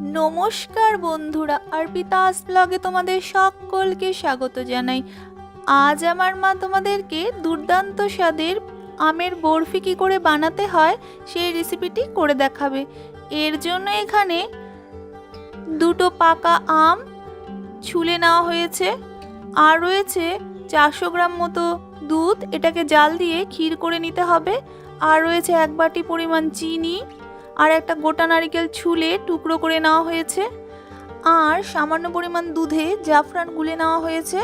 নমস্কার বন্ধুরা আর অর্পিতাস ব্লগে তোমাদের সকলকে স্বাগত জানাই। আজ আমার মা তোমাদেরকে দুর্দান্ত স্বাদের আমের বরফি কী করে বানাতে হয়, সেই রেসিপিটি করে দেখাবে। এর জন্য এখানে দুটো পাকা আম ছুলে নেওয়া হয়েছে, আর রয়েছে চারশো গ্রাম মতো দুধ। এটাকে জাল দিয়ে ক্ষীর করে নিতে হবে। আর রয়েছে এক বাটি পরিমাণ চিনি আর একটা গোটা নারকেল ছুলে টুকরো করে নেওয়া হয়েছে। আর সামান্য পরিমাণ দুধে জাফরান গুলে নেওয়া হয়েছে।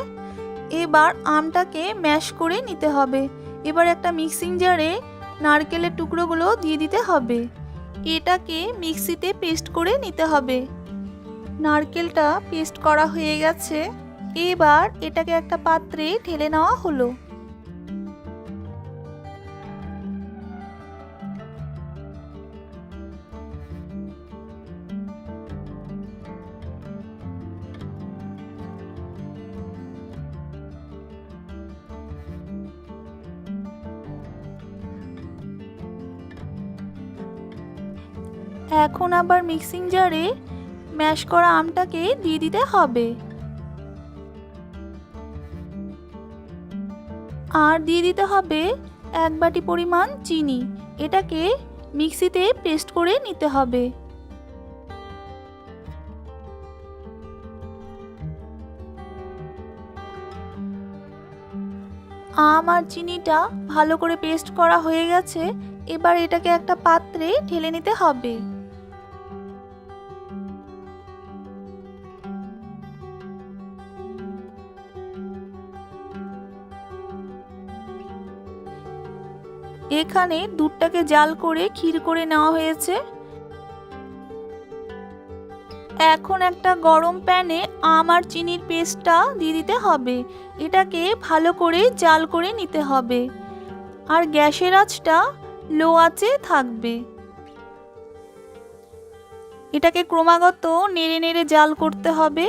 এবার আমটাকে ম্যাশ করে নিতে হবে। এবার একটা মিক্সিং জারে নারকেলের টুকরোগুলো দিয়ে দিতে হবে। এটাকে মিক্সিতে পেস্ট করে নিতে হবে। নারকেলটা পেস্ট করা হয়ে গেছে। এবার এটাকে একটা পাত্রে ঢেলে নেওয়া হলো। এখন আবার মিক্সিং জারে ম্যাশ করা আমটাকে দিয়ে দিতে হবে। আর দিয়ে দিতে হবে এক বাটি পরিমাণ চিনি। এটাকে মিক্সিতে পেস্ট করে নিতে হবে। আম আর চিনিটা ভালো করে পেস্ট করা হয়ে গেছে। এবার এটাকে একটা পাত্রে ঢেলে নিতে হবে। এখানে দুধটাকে জাল করে ক্ষীর করে নেওয়া হয়েছে। এখন একটা গরম প্যানে আম আর চিনির পেস্টটা দিয়ে দিতে হবে। এটাকে ভালো করে জাল করে নিতে হবে। আর গ্যাসের আঁচটা লো আঁচে থাকবে। এটাকে ক্রমাগত নেড়ে নেড়ে জাল করতে হবে।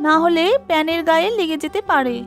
না হলে প্যানের গায়ে লেগে যেতে পারে।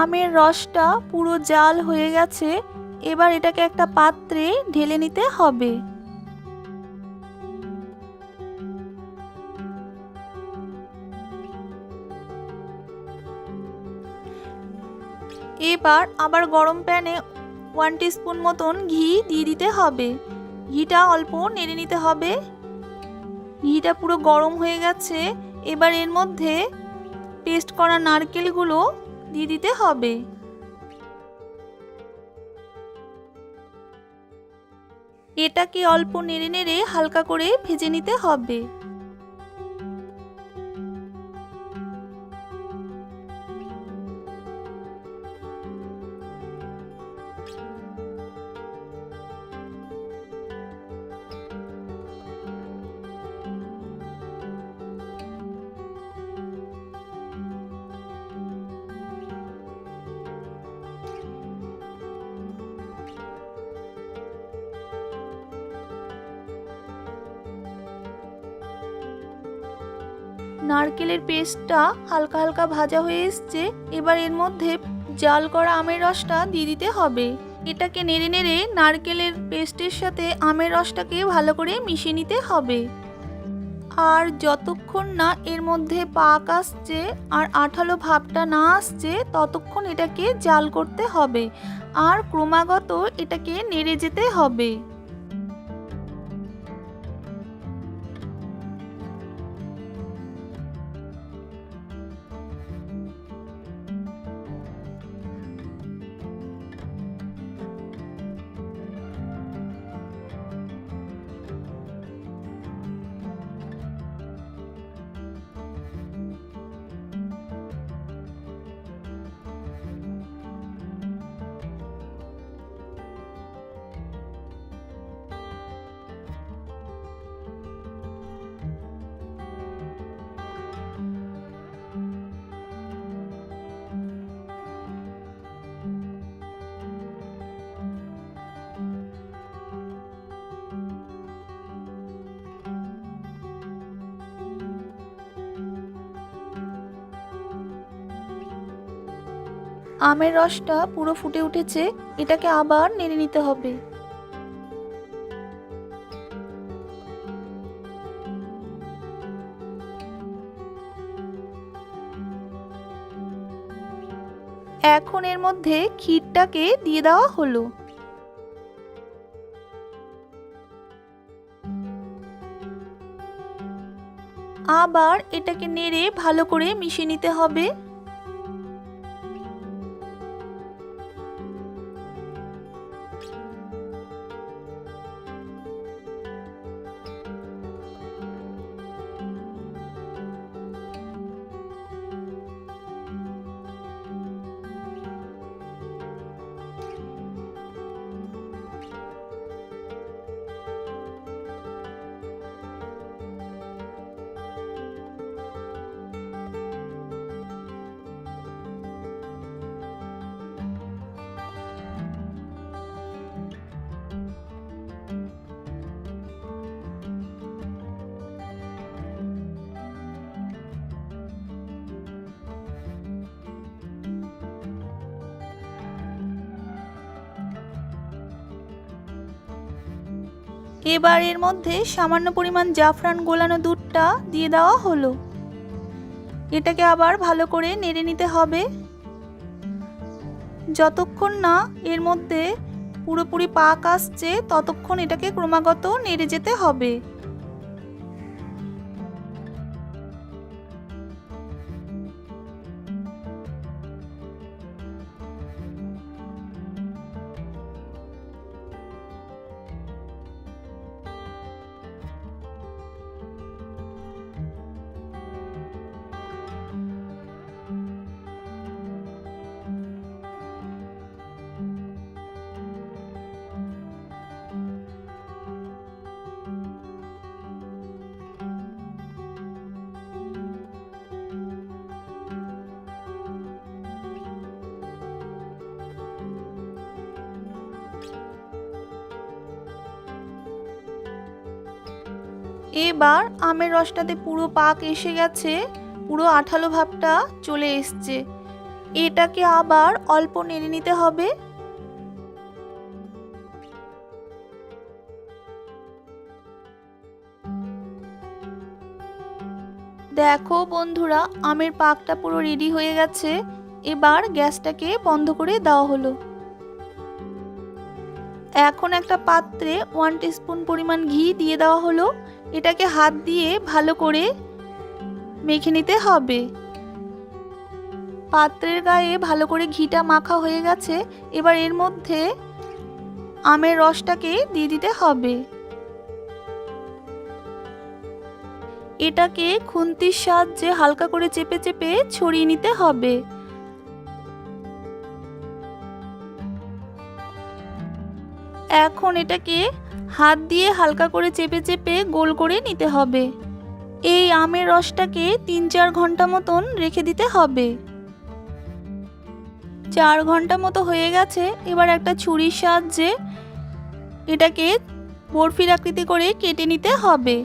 আমের রসটা পুরো জাল হয়ে গেছে, এবার এটাকে একটা পাত্রে ঢেলে নিতে হবে। এবার আবার গরম প্যানে ওয়ান স্পুন মতন ঘি দিয়ে দিতে হবে। ঘিটা অল্প নেড়ে নিতে হবে। ঘিটা পুরো গরম হয়ে গেছে, এবার এর মধ্যে পেস্ট করা নারকেলগুলো দিয়ে দিতে হবে। এটাকে অল্প নেড়ে নেড়ে হালকা করে ভেজে নিতে হবে। নারকেলের পেস্টটা হালকা হালকা ভাজা হয়ে এসছে। এবার এর মধ্যে জাল করা আমের রসটা দিয়ে দিতে হবে। এটাকে নেড়ে নেড়ে নারকেলের পেস্টের সাথে আমের রসটাকে ভালো করে মিশিয়ে নিতে হবে। আর যতক্ষণ না এর মধ্যে পাক আসছে আর আঠালো ভাবটা না আসছে, ততক্ষণ এটাকে জাল করতে হবে। আর ক্রমাগত এটাকে নেড়ে যেতে হবে। আমের রসটা পুরো ফুটে উঠেছে, এটাকে আবার নেড়ে নিতে হবে। এখন এর মধ্যে ক্ষীরটাকে দিয়ে দেওয়া হলো। আবার এটাকে নেড়ে ভালো করে মিশিয়ে নিতে হবে। এবার এর মধ্যে সামান্য পরিমাণ জাফরান গোলানো দুধটা দিয়ে দেওয়া হলো। এটাকে আবার ভালো করে নেড়ে নিতে হবে। যতক্ষণ না এর মধ্যে পুরোপুরি পাক আসছে, ততক্ষণ এটাকে ক্রমাগত নেড়ে যেতে হবে। এবার আমের রসটাতে পুরো পাক এসে গেছে, পুরো আঠালো ভাবটা চলে এসছে। এটাকে আবার অল্প নেড়ে নিতে হবে। দেখো বন্ধুরা, আমের পাকটা পুরো রেডি হয়ে গেছে। এবার গ্যাসটাকে বন্ধ করে দেওয়া হলো। এখন একটা পাত্রে ওয়ান টিস্পুন পরিমাণ ঘি দিয়ে দেওয়া হলো। এটাকে হাত দিয়ে ভালো করে মেখে নিতে হবে। পাত্রের গায়ে ভালো করে ঘিটা মাখা হয়ে গেছে। এবার এর মধ্যে আমের রসটাকে দিয়ে দিতে হবে। এটাকে খুন্তির সাহায্যে হালকা করে চেপে চেপে ছড়িয়ে নিতে হবে। এখন এটাকে হাত দিয়ে হালকা করে চেপে চেপে গোল করে নিতে হবে। এই আমের রসটাকে তিন চার ঘণ্টা মতন রেখে দিতে হবে। চার ঘণ্টা মতো হয়ে গেছে, এবার একটা ছুরির সাহায্যে এটাকে বরফির আকৃতি করে কেটে নিতে হবে।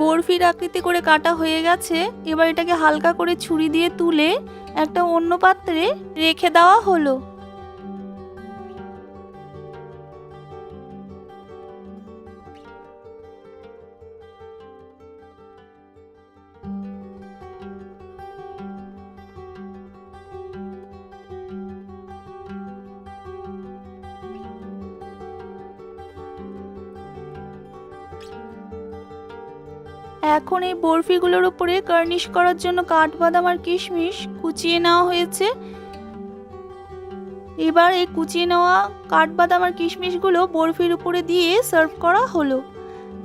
বরফির আকৃতি করে কাটা হয়ে গেছে, এবার এটাকে হালকা করে ছুরি দিয়ে তুলে একটা অন্য পাত্রে রেখে দেওয়া হলো। এখন এই বরফিগুলোর উপরে গার্নিশ করার জন্য কাঠবাদাম আর কিশমিশ কুচিয়ে নেওয়া হয়েছে। এবার এই কুচিয়ে নেওয়া কাঠবাদাম আর কিশমিশগুলো বরফির উপরে দিয়ে সার্ভ করা হলো।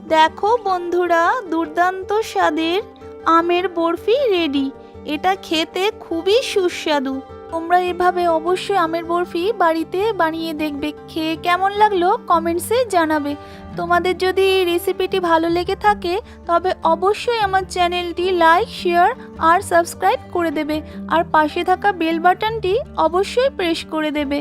দেখো বন্ধুরা, দুর্দান্ত স্বাদের আমের বরফি রেডি। এটা খেতে খুবই সুস্বাদু। তোমরা এভাবে অবশ্যই আমের বরফি বাড়িতে বানিয়ে দেখবে। খেয়ে কেমন লাগল কমেন্টসে জানাবে। তোমাদের যদি এই রেসিপিটি ভালো লেগে থাকে, তবে অবশ্যই আমার চ্যানেলটি লাইক শেয়ার আর সাবস্ক্রাইব করে দেবে। আর পাশে থাকা বেল বাটনটি অবশ্যই প্রেস করে দেবে।